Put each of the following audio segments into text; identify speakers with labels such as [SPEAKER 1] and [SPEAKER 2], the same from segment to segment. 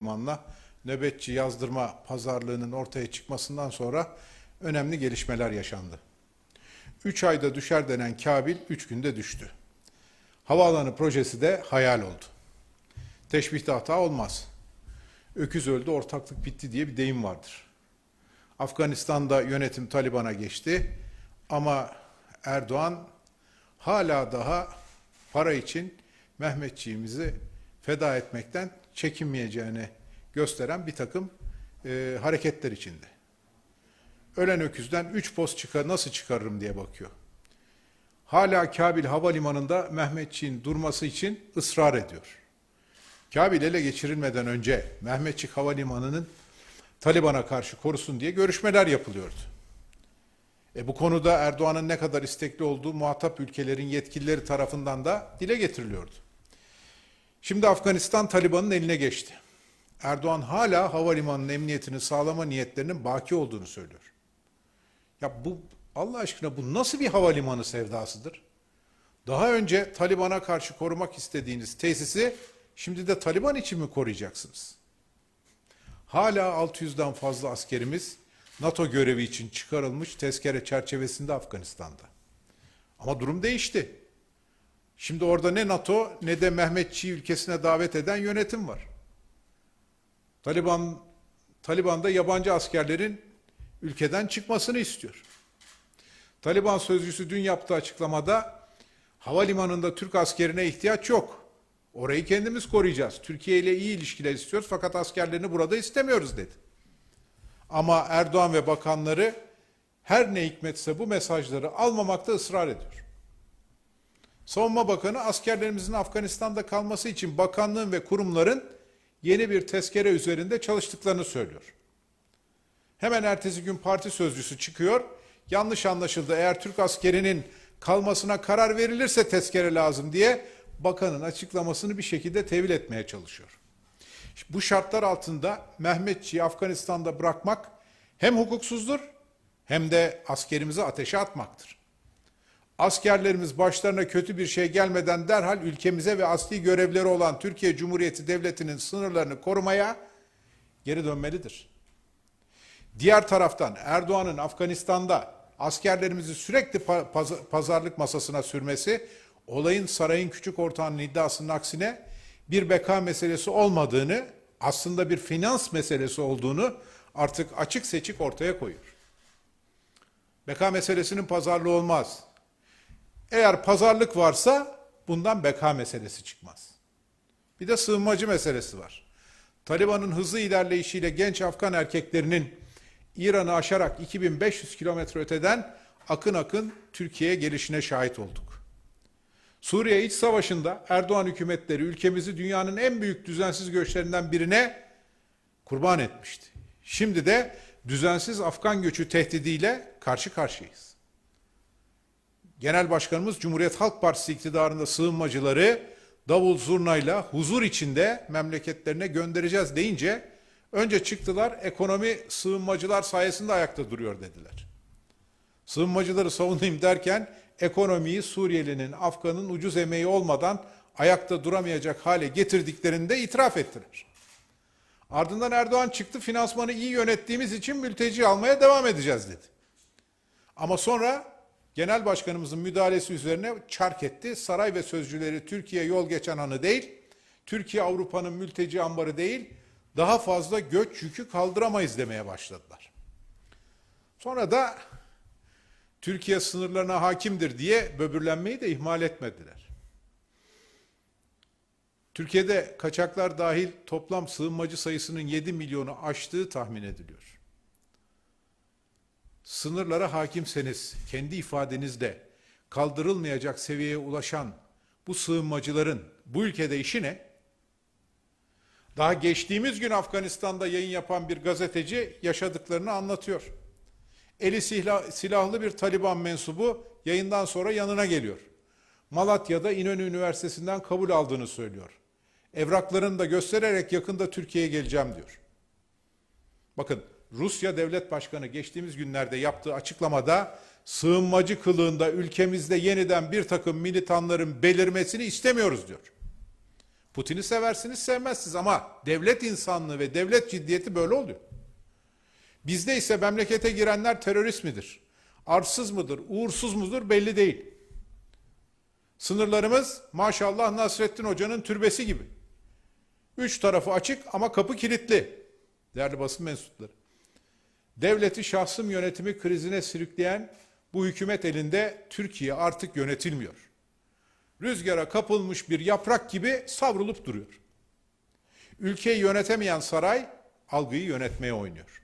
[SPEAKER 1] Manla nöbetçi yazdırma pazarlığının ortaya çıkmasından sonra önemli gelişmeler yaşandı. 3 ayda düşer denen Kabil 3 günde düştü. Havaalanı projesi de hayal oldu. Teşbihte hata olmaz. Öküz öldü, ortaklık bitti diye bir deyim vardır. Afganistan'da yönetim Taliban'a geçti ama Erdoğan hala daha para için Mehmetçiğimizi feda etmekten çekinmeyeceğini gösteren bir takım e, hareketler içinde. Ölen öküzden üç post çıkar, nasıl çıkarırım diye bakıyor. Hala Kabil Havalimanı'nda Mehmetçiğin durması için ısrar ediyor. Kabil ele geçirilmeden önce Mehmetçik Havalimanı'nın Taliban'a karşı korusun diye görüşmeler yapılıyordu. E bu konuda Erdoğan'ın ne kadar istekli olduğu muhatap ülkelerin yetkilileri tarafından da dile getiriliyordu. Şimdi Afganistan Taliban'ın eline geçti. Erdoğan hala havalimanının emniyetini sağlama niyetlerinin baki olduğunu söylüyor. Ya bu Allah aşkına bu nasıl bir havalimanı sevdasıdır? Daha önce Taliban'a karşı korumak istediğiniz tesisi şimdi de Taliban için mi koruyacaksınız? Hala 600'den fazla askerimiz NATO görevi için çıkarılmış tezkere çerçevesinde Afganistan'da. Ama durum değişti. Şimdi orada ne NATO ne de Mehmetçi ülkesine davet eden yönetim var. Taliban Taliban da yabancı askerlerin ülkeden çıkmasını istiyor. Taliban sözcüsü dün yaptığı açıklamada havalimanında Türk askerine ihtiyaç yok. Orayı kendimiz koruyacağız. Türkiye ile iyi ilişkiler istiyoruz fakat askerlerini burada istemiyoruz dedi. Ama Erdoğan ve bakanları her ne hikmetse bu mesajları almamakta ısrar ediyor. Savunma Bakanı askerlerimizin Afganistan'da kalması için bakanlığın ve kurumların yeni bir tezkere üzerinde çalıştıklarını söylüyor. Hemen ertesi gün parti sözcüsü çıkıyor. Yanlış anlaşıldı. Eğer Türk askerinin kalmasına karar verilirse tezkere lazım diye bakanın açıklamasını bir şekilde tevil etmeye çalışıyor. Bu şartlar altında Mehmetçi'yi Afganistan'da bırakmak hem hukuksuzdur hem de askerimizi ateşe atmaktır. Askerlerimiz başlarına kötü bir şey gelmeden derhal ülkemize ve asli görevleri olan Türkiye Cumhuriyeti Devleti'nin sınırlarını korumaya geri dönmelidir. Diğer taraftan Erdoğan'ın Afganistan'da askerlerimizi sürekli pazarlık masasına sürmesi olayın sarayın küçük ortağının iddiasının aksine bir beka meselesi olmadığını, aslında bir finans meselesi olduğunu artık açık seçik ortaya koyuyor. Beka meselesinin pazarlığı olmaz. Eğer pazarlık varsa bundan beka meselesi çıkmaz. Bir de sığınmacı meselesi var. Taliban'ın hızlı ilerleyişiyle genç Afgan erkeklerinin İran'ı aşarak 2500 kilometre öteden akın akın Türkiye'ye gelişine şahit olduk. Suriye iç savaşında Erdoğan hükümetleri ülkemizi dünyanın en büyük düzensiz göçlerinden birine kurban etmişti. Şimdi de düzensiz Afgan göçü tehdidiyle karşı karşıyayız. Genel Başkanımız Cumhuriyet Halk Partisi iktidarında sığınmacıları davul zurnayla huzur içinde memleketlerine göndereceğiz deyince önce çıktılar ekonomi sığınmacılar sayesinde ayakta duruyor dediler. Sığınmacıları savunayım derken ekonomiyi Suriyelinin, Afgan'ın ucuz emeği olmadan ayakta duramayacak hale getirdiklerini de itiraf ettiler. Ardından Erdoğan çıktı finansmanı iyi yönettiğimiz için mülteci almaya devam edeceğiz dedi. Ama sonra Genel Başkanımızın müdahalesi üzerine çark etti. Saray ve sözcüleri Türkiye yol geçen anı değil, Türkiye Avrupa'nın mülteci ambarı değil, daha fazla göç yükü kaldıramayız demeye başladılar. Sonra da Türkiye sınırlarına hakimdir diye böbürlenmeyi de ihmal etmediler. Türkiye'de kaçaklar dahil toplam sığınmacı sayısının 7 milyonu aştığı tahmin ediliyor. Sınırlara hakimseniz kendi ifadenizde kaldırılmayacak seviyeye ulaşan bu sığınmacıların bu ülkede işi ne? Daha geçtiğimiz gün Afganistan'da yayın yapan bir gazeteci yaşadıklarını anlatıyor. Eli silah, silahlı bir Taliban mensubu yayından sonra yanına geliyor. Malatya'da İnönü Üniversitesi'nden kabul aldığını söylüyor. Evraklarını da göstererek yakında Türkiye'ye geleceğim diyor. Bakın Rusya Devlet Başkanı geçtiğimiz günlerde yaptığı açıklamada sığınmacı kılığında ülkemizde yeniden bir takım militanların belirmesini istemiyoruz diyor. Putin'i seversiniz sevmezsiniz ama devlet insanlığı ve devlet ciddiyeti böyle oluyor. Bizde ise memlekete girenler terörist midir? Arsız mıdır, uğursuz mudur belli değil. Sınırlarımız maşallah Nasrettin Hoca'nın türbesi gibi. Üç tarafı açık ama kapı kilitli. Değerli basın mensupları. Devleti şahsım yönetimi krizine sürükleyen bu hükümet elinde Türkiye artık yönetilmiyor. Rüzgara kapılmış bir yaprak gibi savrulup duruyor. Ülkeyi yönetemeyen saray algıyı yönetmeye oynuyor.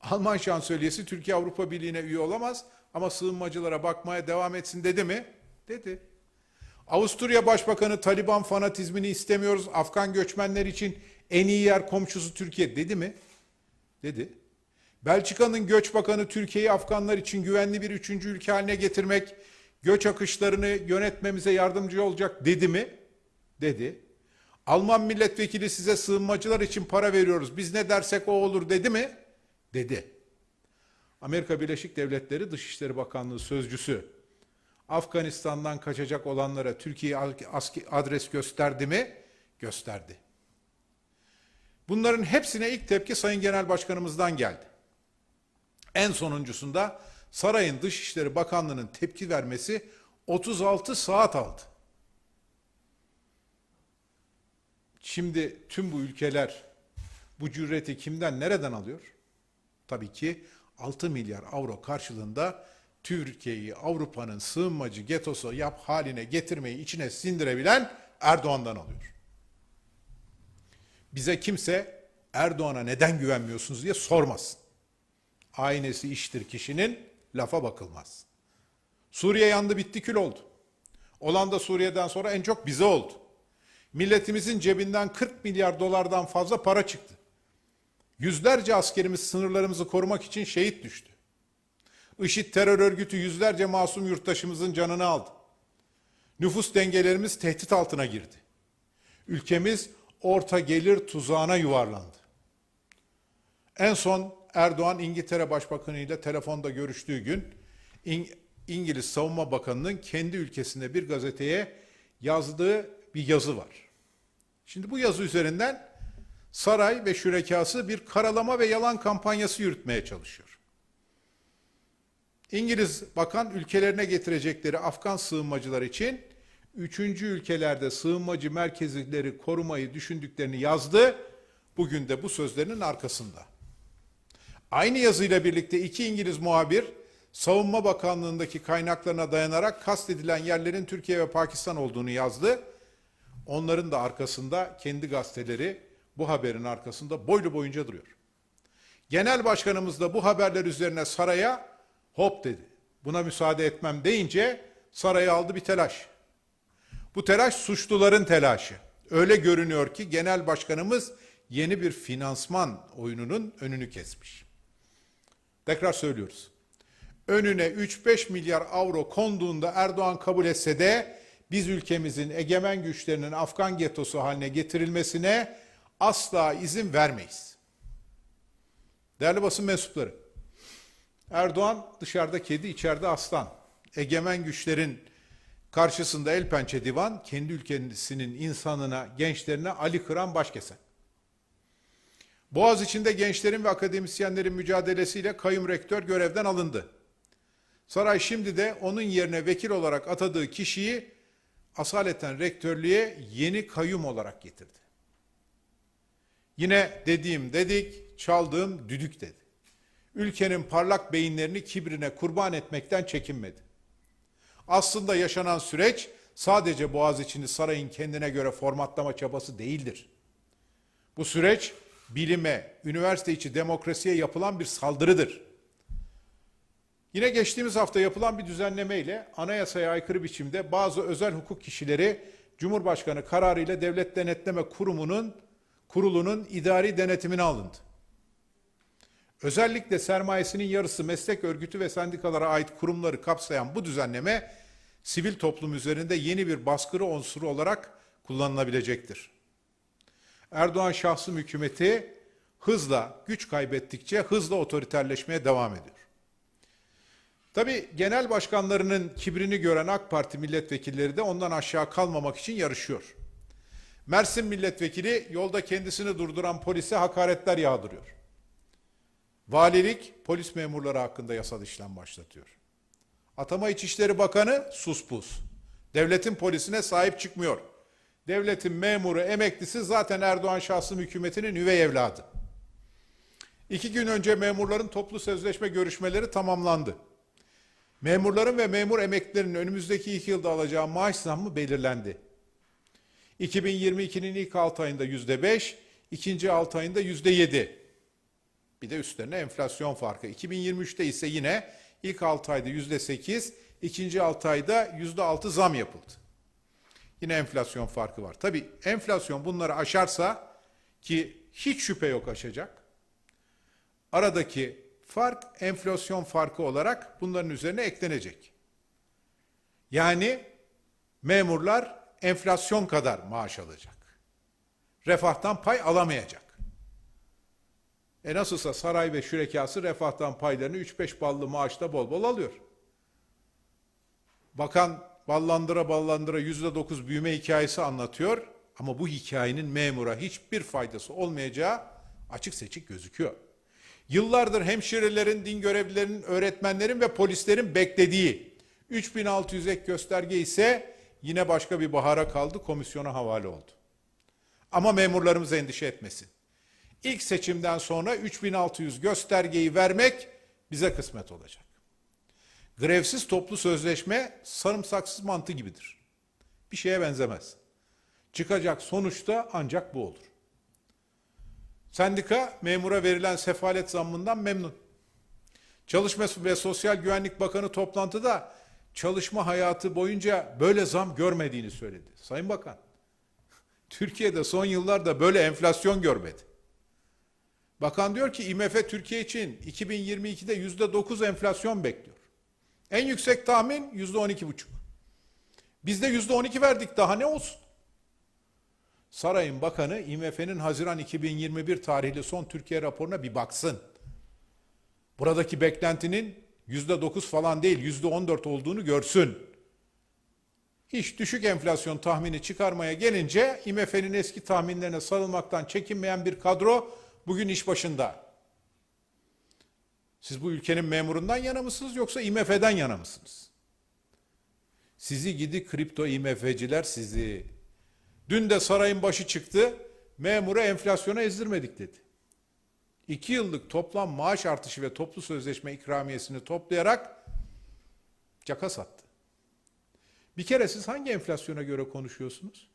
[SPEAKER 1] Alman şansölyesi Türkiye Avrupa Birliği'ne üye olamaz ama sığınmacılara bakmaya devam etsin dedi mi? Dedi. Avusturya Başbakanı Taliban fanatizmini istemiyoruz. Afgan göçmenler için en iyi yer komşusu Türkiye dedi mi? Dedi. Belçika'nın göç bakanı Türkiye'yi Afganlar için güvenli bir üçüncü ülke haline getirmek, göç akışlarını yönetmemize yardımcı olacak dedi mi? Dedi. Alman milletvekili size sığınmacılar için para veriyoruz. Biz ne dersek o olur dedi mi? Dedi. Amerika Birleşik Devletleri Dışişleri Bakanlığı sözcüsü Afganistan'dan kaçacak olanlara Türkiye adres gösterdi mi? Gösterdi. Bunların hepsine ilk tepki Sayın Genel Başkanımızdan geldi. En sonuncusunda sarayın Dışişleri Bakanlığı'nın tepki vermesi 36 saat aldı. Şimdi tüm bu ülkeler bu cüreti kimden nereden alıyor? Tabii ki 6 milyar avro karşılığında Türkiye'yi Avrupa'nın sığınmacı getosu yap haline getirmeyi içine sindirebilen Erdoğan'dan alıyor. Bize kimse Erdoğan'a neden güvenmiyorsunuz diye sormasın. Aynesi iştir kişinin lafa bakılmaz. Suriye yandı bitti kül oldu. Olan da Suriye'den sonra en çok bize oldu. Milletimizin cebinden 40 milyar dolardan fazla para çıktı. Yüzlerce askerimiz sınırlarımızı korumak için şehit düştü. IŞİD terör örgütü yüzlerce masum yurttaşımızın canını aldı. Nüfus dengelerimiz tehdit altına girdi. Ülkemiz orta gelir tuzağına yuvarlandı. En son Erdoğan İngiltere Başbakanı ile telefonda görüştüğü gün İng- İngiliz Savunma Bakanı'nın kendi ülkesinde bir gazeteye yazdığı bir yazı var. Şimdi bu yazı üzerinden saray ve şürekası bir karalama ve yalan kampanyası yürütmeye çalışıyor. İngiliz bakan ülkelerine getirecekleri Afgan sığınmacılar için üçüncü ülkelerde sığınmacı merkezleri korumayı düşündüklerini yazdı. Bugün de bu sözlerinin arkasında. Aynı yazıyla birlikte iki İngiliz muhabir Savunma Bakanlığındaki kaynaklarına dayanarak kastedilen yerlerin Türkiye ve Pakistan olduğunu yazdı. Onların da arkasında kendi gazeteleri bu haberin arkasında boylu boyunca duruyor. Genel başkanımız da bu haberler üzerine saraya hop dedi. Buna müsaade etmem deyince sarayı aldı bir telaş. Bu telaş suçluların telaşı. Öyle görünüyor ki genel başkanımız yeni bir finansman oyununun önünü kesmiş. Tekrar söylüyoruz. Önüne 3-5 milyar avro konduğunda Erdoğan kabul etse de biz ülkemizin egemen güçlerinin Afgan getosu haline getirilmesine asla izin vermeyiz. Değerli basın mensupları, Erdoğan dışarıda kedi, içeride aslan. Egemen güçlerin karşısında el pençe divan, kendi ülkesinin insanına, gençlerine Ali Kıran başkesen. Boğaz içinde gençlerin ve akademisyenlerin mücadelesiyle kayyum rektör görevden alındı. Saray şimdi de onun yerine vekil olarak atadığı kişiyi asaleten rektörlüğe yeni kayyum olarak getirdi. Yine dediğim dedik, çaldığım düdük dedi. Ülkenin parlak beyinlerini kibrine kurban etmekten çekinmedi. Aslında yaşanan süreç sadece Boğaziçi'ni sarayın kendine göre formatlama çabası değildir. Bu süreç bilime, üniversite içi demokrasiye yapılan bir saldırıdır. Yine geçtiğimiz hafta yapılan bir düzenlemeyle anayasaya aykırı biçimde bazı özel hukuk kişileri Cumhurbaşkanı kararıyla Devlet Denetleme Kurumu'nun kurulunun idari denetimine alındı. Özellikle sermayesinin yarısı meslek örgütü ve sendikalara ait kurumları kapsayan bu düzenleme sivil toplum üzerinde yeni bir baskırı unsuru olarak kullanılabilecektir. Erdoğan şahsım hükümeti hızla güç kaybettikçe hızla otoriterleşmeye devam ediyor. Tabi genel başkanlarının kibrini gören AK Parti milletvekilleri de ondan aşağı kalmamak için yarışıyor. Mersin milletvekili yolda kendisini durduran polise hakaretler yağdırıyor. Valilik polis memurları hakkında yasal işlem başlatıyor. Atama İçişleri Bakanı sus pus. Devletin polisine sahip çıkmıyor. Devletin memuru, emeklisi zaten Erdoğan şahsım hükümetinin üvey evladı. İki gün önce memurların toplu sözleşme görüşmeleri tamamlandı. Memurların ve memur emeklilerinin önümüzdeki iki yılda alacağı maaş zammı belirlendi. 2022'nin ilk 6 ayında yüzde 5, ikinci 6 ayında yüzde 7. Bir de üstlerine enflasyon farkı. 2023'te ise yine ilk 6 ayda yüzde 8, ikinci 6 ayda yüzde 6 zam yapıldı. Yine enflasyon farkı var. Tabii enflasyon bunları aşarsa ki hiç şüphe yok aşacak. Aradaki fark enflasyon farkı olarak bunların üzerine eklenecek. Yani memurlar enflasyon kadar maaş alacak. Refahtan pay alamayacak. E nasılsa saray ve şürekası refahtan paylarını 3-5 ballı maaşta bol bol alıyor. Bakan ballandıra ballandıra %9 büyüme hikayesi anlatıyor ama bu hikayenin memura hiçbir faydası olmayacağı açık seçik gözüküyor. Yıllardır hemşirelerin, din görevlilerinin, öğretmenlerin ve polislerin beklediği 3600 ek gösterge ise yine başka bir bahara kaldı, komisyona havale oldu. Ama memurlarımız endişe etmesin. İlk seçimden sonra 3600 göstergeyi vermek bize kısmet olacak. Grevsiz toplu sözleşme sarımsaksız mantı gibidir. Bir şeye benzemez. Çıkacak sonuçta ancak bu olur. Sendika memura verilen sefalet zammından memnun. Çalışma ve Sosyal Güvenlik Bakanı toplantıda çalışma hayatı boyunca böyle zam görmediğini söyledi. Sayın Bakan, Türkiye'de son yıllarda böyle enflasyon görmedi. Bakan diyor ki IMF Türkiye için 2022'de yüzde 9 enflasyon bekliyor. En yüksek tahmin yüzde 12 buçuk. Biz de yüzde 12 verdik daha ne olsun? Sarayın Bakanı IMF'nin Haziran 2021 tarihli son Türkiye raporuna bir baksın. Buradaki beklentinin yüzde 9 falan değil yüzde 14 olduğunu görsün. Hiç düşük enflasyon tahmini çıkarmaya gelince IMF'nin eski tahminlerine sarılmaktan çekinmeyen bir kadro bugün iş başında. Siz bu ülkenin memurundan yana mısınız yoksa IMF'den yana mısınız? Sizi gidi kripto IMF'ciler sizi. Dün de sarayın başı çıktı, memuru enflasyona ezdirmedik dedi. İki yıllık toplam maaş artışı ve toplu sözleşme ikramiyesini toplayarak caka sattı. Bir kere siz hangi enflasyona göre konuşuyorsunuz?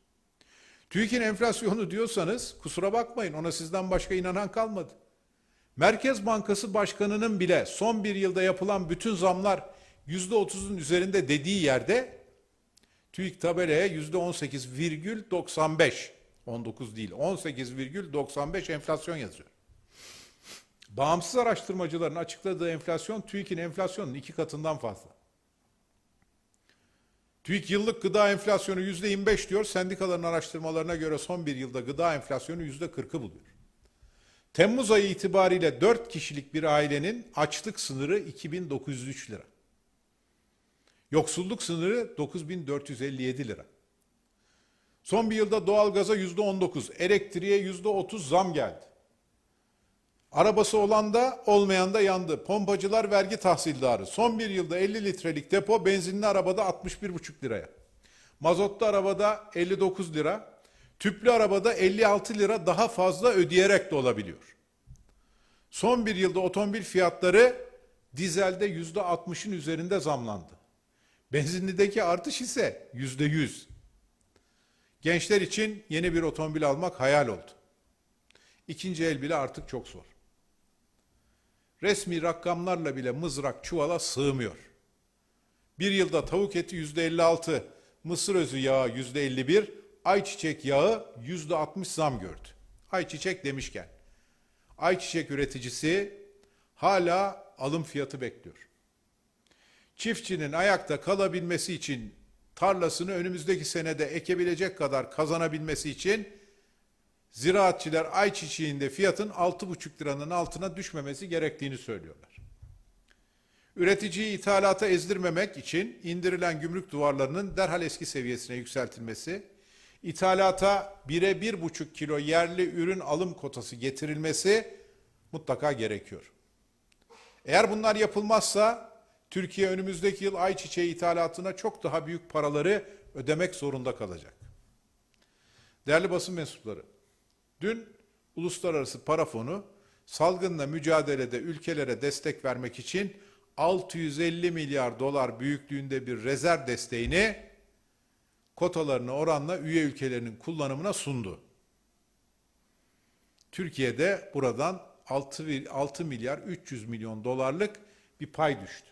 [SPEAKER 1] TÜİK'in enflasyonu diyorsanız kusura bakmayın ona sizden başka inanan kalmadı. Merkez Bankası Başkanı'nın bile son bir yılda yapılan bütün zamlar yüzde otuzun üzerinde dediği yerde TÜİK tabelaya yüzde on sekiz virgül 95, 19 değil 18,95 enflasyon yazıyor. Bağımsız araştırmacıların açıkladığı enflasyon TÜİK'in enflasyonunun iki katından fazla. TÜİK yıllık gıda enflasyonu yüzde 25 diyor. Sendikaların araştırmalarına göre son bir yılda gıda enflasyonu yüzde 40'ı buluyor. Temmuz ayı itibariyle 4 kişilik bir ailenin açlık sınırı 2903 lira. Yoksulluk sınırı 9457 lira. Son bir yılda doğalgaza yüzde 19, elektriğe yüzde 30 zam geldi. Arabası olan da olmayan da yandı. Pompacılar vergi tahsildarı. Son bir yılda 50 litrelik depo benzinli arabada 61,5 liraya. Mazotlu arabada 59 lira. Tüplü arabada 56 lira daha fazla ödeyerek de olabiliyor. Son bir yılda otomobil fiyatları dizelde yüzde 60'ın üzerinde zamlandı. Benzinlideki artış ise yüzde 100. Gençler için yeni bir otomobil almak hayal oldu. İkinci el bile artık çok zor. Resmi rakamlarla bile mızrak çuvala sığmıyor. Bir yılda tavuk eti yüzde 56, mısır özü yağı yüzde 51, ayçiçek yağı yüzde 60 zam gördü. Ayçiçek demişken, ayçiçek üreticisi hala alım fiyatı bekliyor. Çiftçinin ayakta kalabilmesi için tarlasını önümüzdeki senede ekebilecek kadar kazanabilmesi için ziraatçiler ayçiçeğinde fiyatın 6,5 liranın altına düşmemesi gerektiğini söylüyorlar. Üreticiyi ithalata ezdirmemek için indirilen gümrük duvarlarının derhal eski seviyesine yükseltilmesi, İthalata 1'e 1,5 kilo yerli ürün alım kotası getirilmesi mutlaka gerekiyor. Eğer bunlar yapılmazsa Türkiye önümüzdeki yıl ayçiçeği ithalatına çok daha büyük paraları ödemek zorunda kalacak. Değerli basın mensupları, dün Uluslararası Para Fonu salgınla mücadelede ülkelere destek vermek için 650 milyar dolar büyüklüğünde bir rezerv desteğini kotalarına oranla üye ülkelerinin kullanımına sundu. Türkiye'de buradan 6, 6 milyar 300 milyon dolarlık bir pay düştü.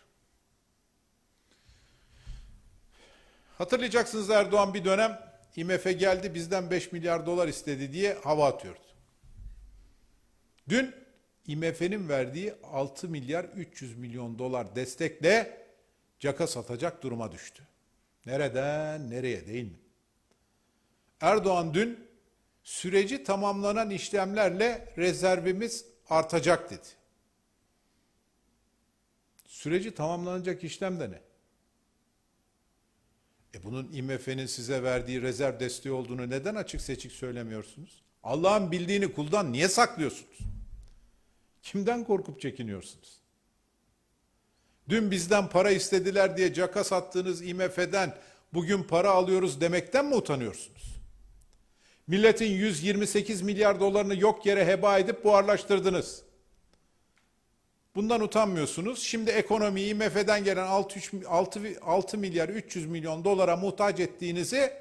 [SPEAKER 1] Hatırlayacaksınız Erdoğan bir dönem IMF geldi bizden 5 milyar dolar istedi diye hava atıyordu. Dün IMF'nin verdiği 6 milyar 300 milyon dolar destekle caka satacak duruma düştü. Nereden nereye değil mi? Erdoğan dün süreci tamamlanan işlemlerle rezervimiz artacak dedi. Süreci tamamlanacak işlem de ne? E bunun IMF'nin size verdiği rezerv desteği olduğunu neden açık seçik söylemiyorsunuz? Allah'ın bildiğini kuldan niye saklıyorsunuz? Kimden korkup çekiniyorsunuz? Dün bizden para istediler diye caka sattığınız IMF'den bugün para alıyoruz demekten mi utanıyorsunuz? Milletin 128 milyar dolarını yok yere heba edip buharlaştırdınız. Bundan utanmıyorsunuz. Şimdi ekonomiyi IMF'den gelen 6, 6, 6 milyar 300 milyon dolara muhtaç ettiğinizi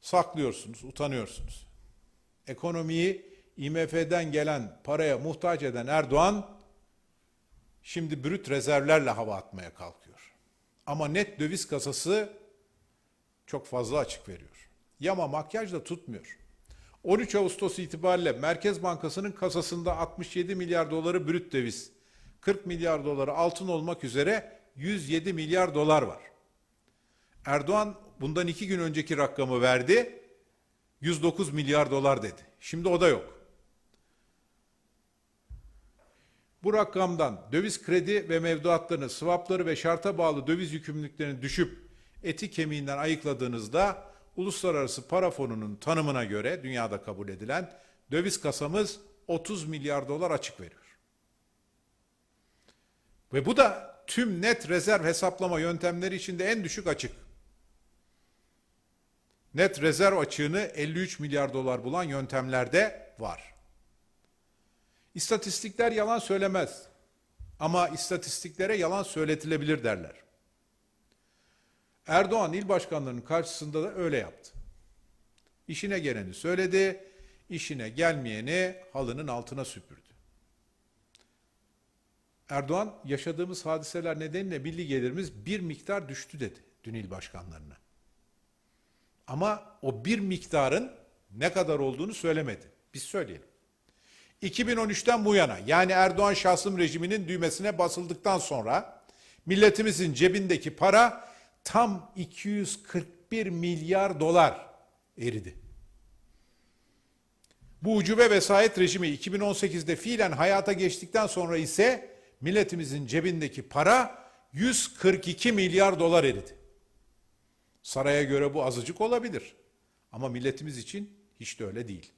[SPEAKER 1] saklıyorsunuz, utanıyorsunuz. Ekonomiyi IMF'den gelen paraya muhtaç eden Erdoğan şimdi brüt rezervlerle hava atmaya kalkıyor. Ama net döviz kasası çok fazla açık veriyor. Yama makyaj da tutmuyor. 13 Ağustos itibariyle Merkez Bankası'nın kasasında 67 milyar doları brüt döviz, 40 milyar doları altın olmak üzere 107 milyar dolar var. Erdoğan bundan iki gün önceki rakamı verdi, 109 milyar dolar dedi. Şimdi o da yok. Bu rakamdan döviz kredi ve mevduatlarını, swapları ve şarta bağlı döviz yükümlülüklerini düşüp eti kemiğinden ayıkladığınızda Uluslararası Para Fonu'nun tanımına göre dünyada kabul edilen döviz kasamız 30 milyar dolar açık veriyor. Ve bu da tüm net rezerv hesaplama yöntemleri içinde en düşük açık. Net rezerv açığını 53 milyar dolar bulan yöntemlerde var. İstatistikler yalan söylemez. Ama istatistiklere yalan söyletilebilir derler. Erdoğan il başkanlarının karşısında da öyle yaptı. İşine geleni söyledi, işine gelmeyeni halının altına süpürdü. Erdoğan yaşadığımız hadiseler nedeniyle milli gelirimiz bir miktar düştü dedi dün il başkanlarına. Ama o bir miktarın ne kadar olduğunu söylemedi. Biz söyleyelim. 2013'ten bu yana yani Erdoğan şahsım rejiminin düğmesine basıldıktan sonra milletimizin cebindeki para tam 241 milyar dolar eridi. Bu ucube vesayet rejimi 2018'de fiilen hayata geçtikten sonra ise milletimizin cebindeki para 142 milyar dolar eridi. Saraya göre bu azıcık olabilir. Ama milletimiz için hiç de öyle değil.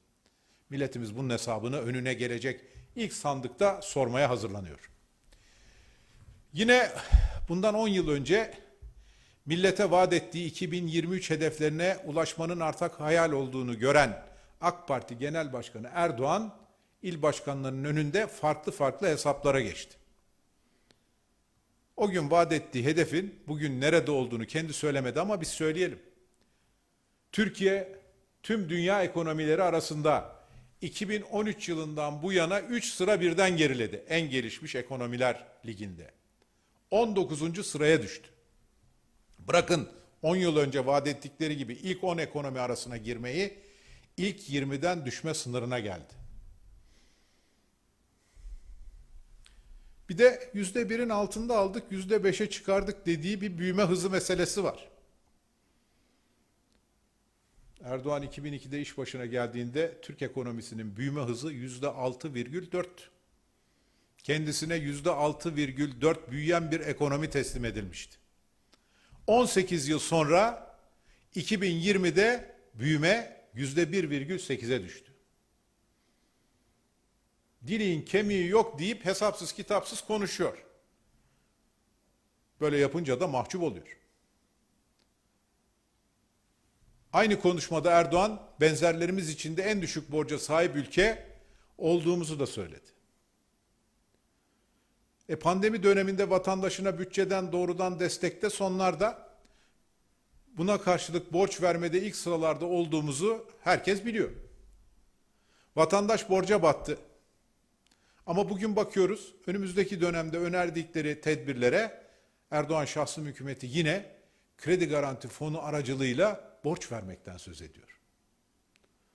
[SPEAKER 1] Milletimiz bunun hesabını önüne gelecek ilk sandıkta sormaya hazırlanıyor. Yine bundan 10 yıl önce millete vaat ettiği 2023 hedeflerine ulaşmanın artık hayal olduğunu gören AK Parti Genel Başkanı Erdoğan il başkanlarının önünde farklı farklı hesaplara geçti. O gün vaat ettiği hedefin bugün nerede olduğunu kendi söylemedi ama biz söyleyelim. Türkiye tüm dünya ekonomileri arasında 2013 yılından bu yana 3 sıra birden geriledi en gelişmiş ekonomiler liginde. 19. sıraya düştü. Bırakın 10 yıl önce vaat ettikleri gibi ilk 10 ekonomi arasına girmeyi ilk 20'den düşme sınırına geldi. Bir de yüzde birin altında aldık, yüzde beşe çıkardık dediği bir büyüme hızı meselesi var. Erdoğan 2002'de iş başına geldiğinde Türk ekonomisinin büyüme hızı yüzde 6,4. Kendisine yüzde 6,4 büyüyen bir ekonomi teslim edilmişti. 18 yıl sonra 2020'de büyüme %1,8'e düştü. Diliğin kemiği yok deyip hesapsız kitapsız konuşuyor. Böyle yapınca da mahcup oluyor. Aynı konuşmada Erdoğan benzerlerimiz içinde en düşük borca sahip ülke olduğumuzu da söyledi. E pandemi döneminde vatandaşına bütçeden doğrudan destekte sonlarda buna karşılık borç vermede ilk sıralarda olduğumuzu herkes biliyor. Vatandaş borca battı. Ama bugün bakıyoruz önümüzdeki dönemde önerdikleri tedbirlere Erdoğan şahsım hükümeti yine kredi garanti fonu aracılığıyla borç vermekten söz ediyor.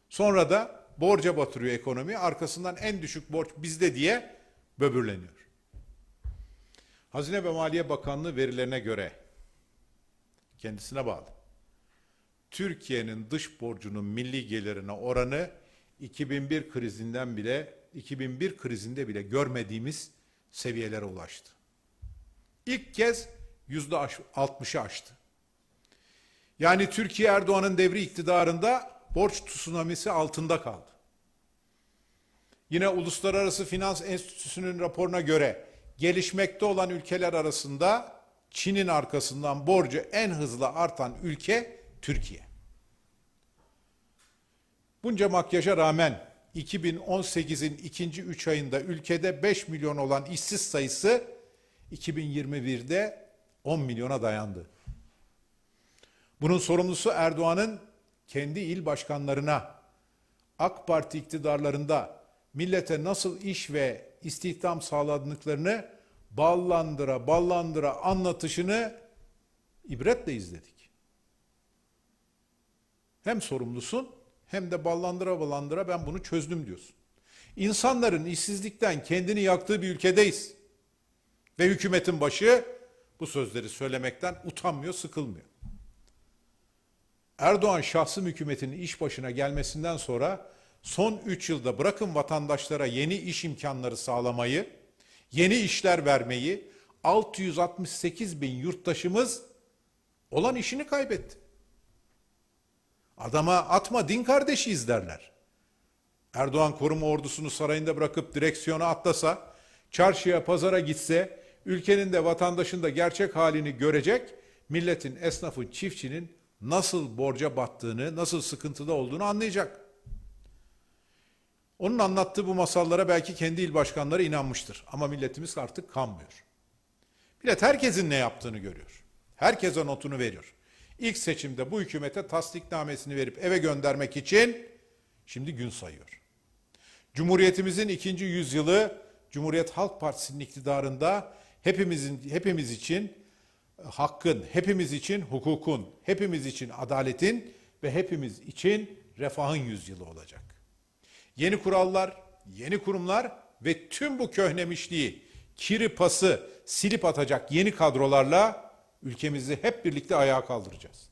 [SPEAKER 1] Sonra da borca batırıyor ekonomi. Arkasından en düşük borç bizde diye böbürleniyor. Hazine ve Maliye Bakanlığı verilerine göre kendisine bağlı. Türkiye'nin dış borcunun milli gelirine oranı 2001 krizinden bile 2001 krizinde bile görmediğimiz seviyelere ulaştı. İlk kez yüzde 60'ı aştı. Yani Türkiye Erdoğan'ın devri iktidarında borç tsunamisi altında kaldı. Yine Uluslararası Finans Enstitüsü'nün raporuna göre gelişmekte olan ülkeler arasında Çin'in arkasından borcu en hızlı artan ülke Türkiye. Bunca makyaja rağmen 2018'in ikinci 3 ayında ülkede 5 milyon olan işsiz sayısı 2021'de 10 milyona dayandı. Bunun sorumlusu Erdoğan'ın kendi il başkanlarına AK Parti iktidarlarında millete nasıl iş ve istihdam sağladıklarını ballandıra ballandıra anlatışını ibretle izledik. Hem sorumlusun hem de ballandıra ballandıra ben bunu çözdüm diyorsun. İnsanların işsizlikten kendini yaktığı bir ülkedeyiz. Ve hükümetin başı bu sözleri söylemekten utanmıyor, sıkılmıyor. Erdoğan şahsım hükümetinin iş başına gelmesinden sonra son 3 yılda bırakın vatandaşlara yeni iş imkanları sağlamayı, yeni işler vermeyi 668 bin yurttaşımız olan işini kaybetti. Adama atma din kardeşiyiz derler. Erdoğan koruma ordusunu sarayında bırakıp direksiyona atlasa, çarşıya pazara gitse, ülkenin de vatandaşın da gerçek halini görecek, milletin, esnafın, çiftçinin nasıl borca battığını, nasıl sıkıntıda olduğunu anlayacak. Onun anlattığı bu masallara belki kendi il başkanları inanmıştır. Ama milletimiz artık kanmıyor. Millet herkesin ne yaptığını görüyor. Herkese notunu veriyor. İlk seçimde bu hükümete tasdiknamesini verip eve göndermek için şimdi gün sayıyor. Cumhuriyetimizin ikinci yüzyılı Cumhuriyet Halk Partisi'nin iktidarında hepimizin hepimiz için hakkın, hepimiz için hukukun, hepimiz için adaletin ve hepimiz için refahın yüzyılı olacak. Yeni kurallar, yeni kurumlar ve tüm bu köhnemişliği, kiri pası silip atacak yeni kadrolarla ülkemizi hep birlikte ayağa kaldıracağız.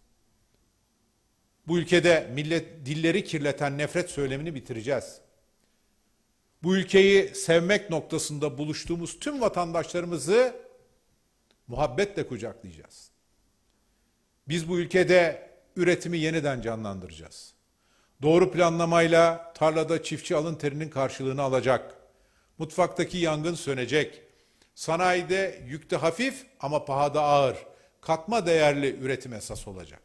[SPEAKER 1] Bu ülkede millet dilleri kirleten nefret söylemini bitireceğiz. Bu ülkeyi sevmek noktasında buluştuğumuz tüm vatandaşlarımızı muhabbetle kucaklayacağız. Biz bu ülkede üretimi yeniden canlandıracağız. Doğru planlamayla tarlada çiftçi alın terinin karşılığını alacak. Mutfaktaki yangın sönecek. Sanayide yükte hafif ama pahada ağır. Katma değerli üretim esas olacak.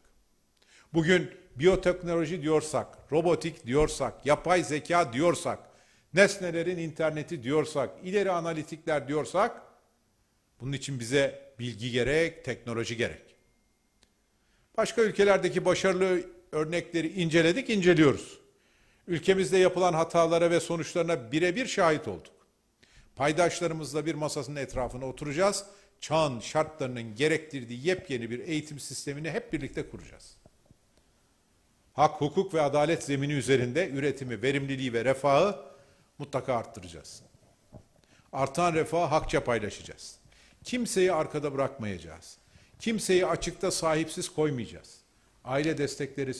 [SPEAKER 1] Bugün biyoteknoloji diyorsak, robotik diyorsak, yapay zeka diyorsak, nesnelerin interneti diyorsak, ileri analitikler diyorsak bunun için bize bilgi gerek, teknoloji gerek. Başka ülkelerdeki başarılı örnekleri inceledik, inceliyoruz. Ülkemizde yapılan hatalara ve sonuçlarına birebir şahit olduk. Paydaşlarımızla bir masasının etrafına oturacağız. Çağın şartlarının gerektirdiği yepyeni bir eğitim sistemini hep birlikte kuracağız. Hak, hukuk ve adalet zemini üzerinde üretimi, verimliliği ve refahı mutlaka arttıracağız. Artan refahı hakça paylaşacağız. Kimseyi arkada bırakmayacağız. Kimseyi açıkta sahipsiz koymayacağız. Aile destekleri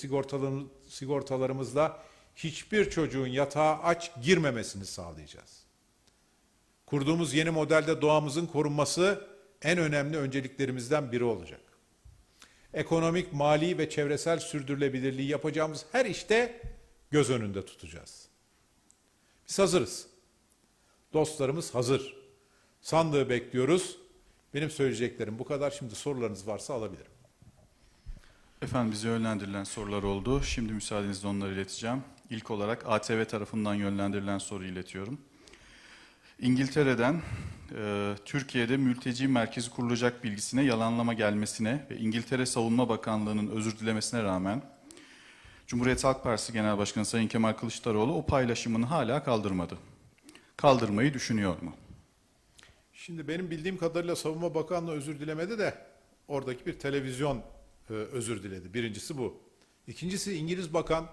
[SPEAKER 1] sigortalarımızla hiçbir çocuğun yatağa aç girmemesini sağlayacağız. Kurduğumuz yeni modelde doğamızın korunması en önemli önceliklerimizden biri olacak. ekonomik, mali ve çevresel sürdürülebilirliği yapacağımız her işte göz önünde tutacağız. Biz hazırız. Dostlarımız hazır. Sandığı bekliyoruz. Benim söyleyeceklerim bu kadar. Şimdi sorularınız varsa alabilirim.
[SPEAKER 2] Efendim bize yönlendirilen sorular oldu. Şimdi müsaadenizle onları ileteceğim. İlk olarak ATV tarafından yönlendirilen soruyu iletiyorum. İngiltere'den e, Türkiye'de mülteci merkezi kurulacak bilgisine yalanlama gelmesine ve İngiltere Savunma Bakanlığı'nın özür dilemesine rağmen Cumhuriyet Halk Partisi Genel Başkanı Sayın Kemal Kılıçdaroğlu o paylaşımını hala kaldırmadı. Kaldırmayı düşünüyor mu?
[SPEAKER 1] Şimdi benim bildiğim kadarıyla Savunma Bakanlığı özür dilemedi de oradaki bir televizyon e, özür diledi. Birincisi bu. İkincisi İngiliz Bakan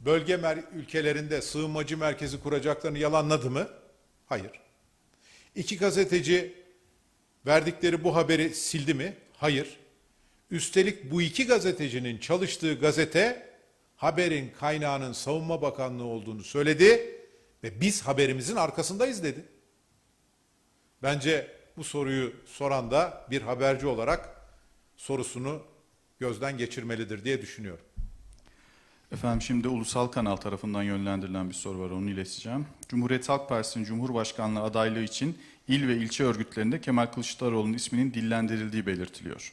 [SPEAKER 1] bölge ülkelerinde sığınmacı merkezi kuracaklarını yalanladı mı? Hayır. İki gazeteci verdikleri bu haberi sildi mi? Hayır. Üstelik bu iki gazetecinin çalıştığı gazete haberin kaynağının Savunma Bakanlığı olduğunu söyledi ve biz haberimizin arkasındayız dedi. Bence bu soruyu soran da bir haberci olarak sorusunu gözden geçirmelidir diye düşünüyorum.
[SPEAKER 2] Efendim şimdi Ulusal Kanal tarafından yönlendirilen bir soru var onu ileteceğim. Cumhuriyet Halk Partisi'nin Cumhurbaşkanlığı adaylığı için il ve ilçe örgütlerinde Kemal Kılıçdaroğlu'nun isminin dillendirildiği belirtiliyor.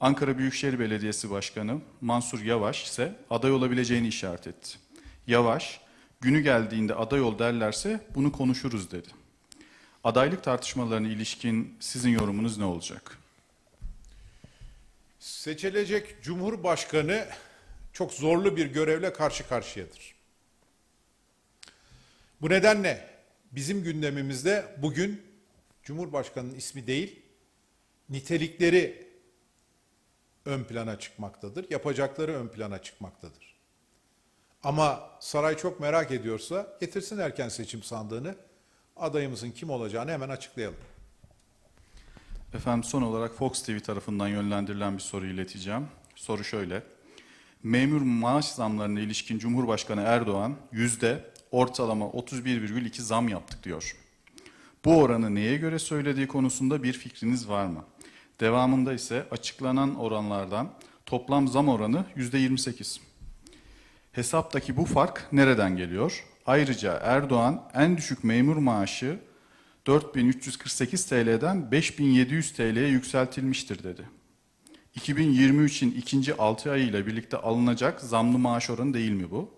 [SPEAKER 2] Ankara Büyükşehir Belediyesi Başkanı Mansur Yavaş ise aday olabileceğini işaret etti. Yavaş, günü geldiğinde aday ol derlerse bunu konuşuruz dedi. Adaylık tartışmalarına ilişkin sizin yorumunuz ne olacak?
[SPEAKER 1] Seçilecek Cumhurbaşkanı çok zorlu bir görevle karşı karşıyadır. Bu nedenle bizim gündemimizde bugün Cumhurbaşkanının ismi değil, nitelikleri ön plana çıkmaktadır, yapacakları ön plana çıkmaktadır. Ama saray çok merak ediyorsa getirsin erken seçim sandığını, adayımızın kim olacağını hemen açıklayalım.
[SPEAKER 2] Efendim son olarak Fox TV tarafından yönlendirilen bir soru ileteceğim. Soru şöyle. Memur maaş zamlarına ilişkin Cumhurbaşkanı Erdoğan yüzde ortalama 31,2 zam yaptık diyor. Bu oranı neye göre söylediği konusunda bir fikriniz var mı? Devamında ise açıklanan oranlardan toplam zam oranı yüzde 28. Hesaptaki bu fark nereden geliyor? Ayrıca Erdoğan en düşük memur maaşı 4348 TL'den 5700 TL'ye yükseltilmiştir dedi. 2023'in ikinci 6 ayı ile birlikte alınacak zamlı maaş oranı değil mi bu?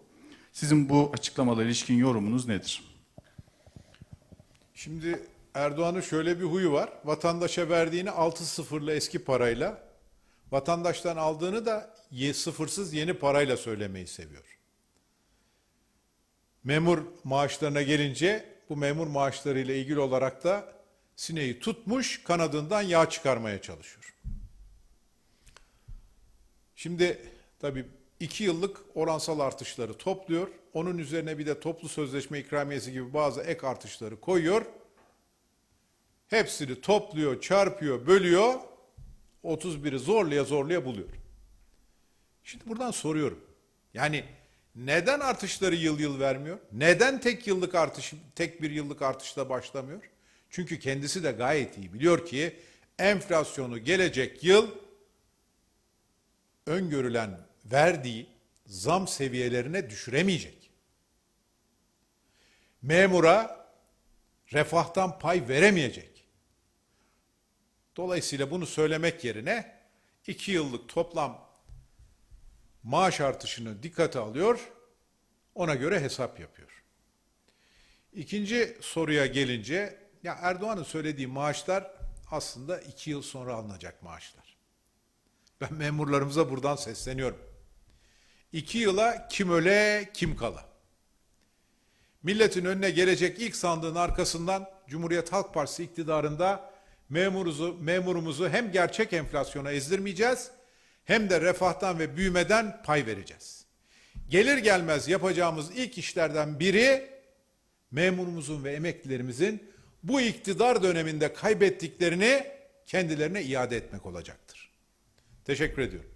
[SPEAKER 2] Sizin bu açıklamalara ilişkin yorumunuz nedir?
[SPEAKER 1] Şimdi Erdoğan'ın şöyle bir huyu var. Vatandaşa verdiğini 6 sıfırlı eski parayla, vatandaştan aldığını da sıfırsız yeni parayla söylemeyi seviyor. Memur maaşlarına gelince bu memur maaşları ile ilgili olarak da sineği tutmuş kanadından yağ çıkarmaya çalışıyor. Şimdi tabii iki yıllık oransal artışları topluyor. Onun üzerine bir de toplu sözleşme ikramiyesi gibi bazı ek artışları koyuyor. Hepsini topluyor, çarpıyor, bölüyor. 31'i zorluya zorluya buluyor. Şimdi buradan soruyorum. Yani neden artışları yıl yıl vermiyor? Neden tek yıllık artış tek bir yıllık artışla başlamıyor? Çünkü kendisi de gayet iyi biliyor ki enflasyonu gelecek yıl öngörülen verdiği zam seviyelerine düşüremeyecek. Memura refahtan pay veremeyecek. Dolayısıyla bunu söylemek yerine iki yıllık toplam maaş artışını dikkate alıyor, ona göre hesap yapıyor. İkinci soruya gelince, ya Erdoğan'ın söylediği maaşlar aslında iki yıl sonra alınacak maaşlar. Ben memurlarımıza buradan sesleniyorum. İki yıla kim öle kim kala. Milletin önüne gelecek ilk sandığın arkasından Cumhuriyet Halk Partisi iktidarında memurumuzu, memurumuzu hem gerçek enflasyona ezdirmeyeceğiz hem de refahtan ve büyümeden pay vereceğiz. Gelir gelmez yapacağımız ilk işlerden biri memurumuzun ve emeklilerimizin bu iktidar döneminde kaybettiklerini kendilerine iade etmek olacaktır. Teşekkür ediyorum.